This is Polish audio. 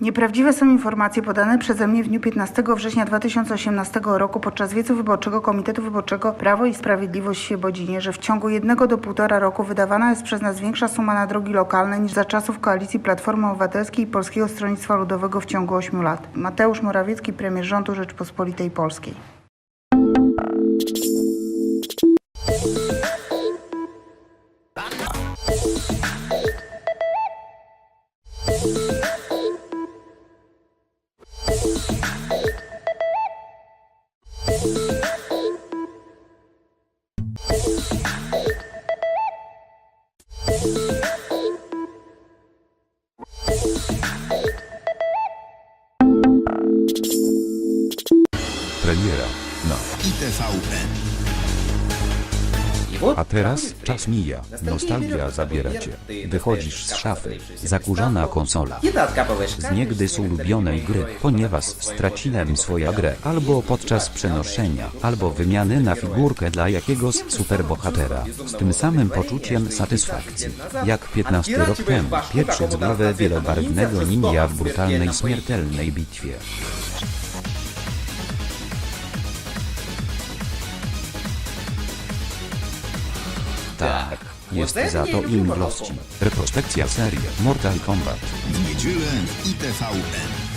Nieprawdziwe są informacje podane przeze mnie w dniu 15 września 2018 roku podczas wiecu wyborczego Komitetu Wyborczego Prawo i Sprawiedliwość w Świebodzinie, że w ciągu jednego do półtora roku wydawana jest przez nas większa suma na drogi lokalne niż za czasów koalicji Platformy Obywatelskiej i Polskiego Stronnictwa Ludowego w ciągu 8 lat. Mateusz Morawiecki, premier rządu Rzeczpospolitej Polskiej. Premiera. No. ITVN. A teraz czas mija. Nostalgia zabiera cię. Wychodzisz z szafy. Zakurzona konsola. Z niegdyś ulubionej gry, ponieważ straciłem swoją grę albo podczas przenoszenia, albo wymiany na figurkę dla jakiegoś superbohatera. Z tym samym poczuciem satysfakcji. Jak 15 rok temu, pieprzyc głowę wielobarwnego ninja w brutalnej śmiertelnej bitwie. Tak, jest za to im wlości. Retrospekcja serii Mortal Kombat. W niedzielę w ITVN.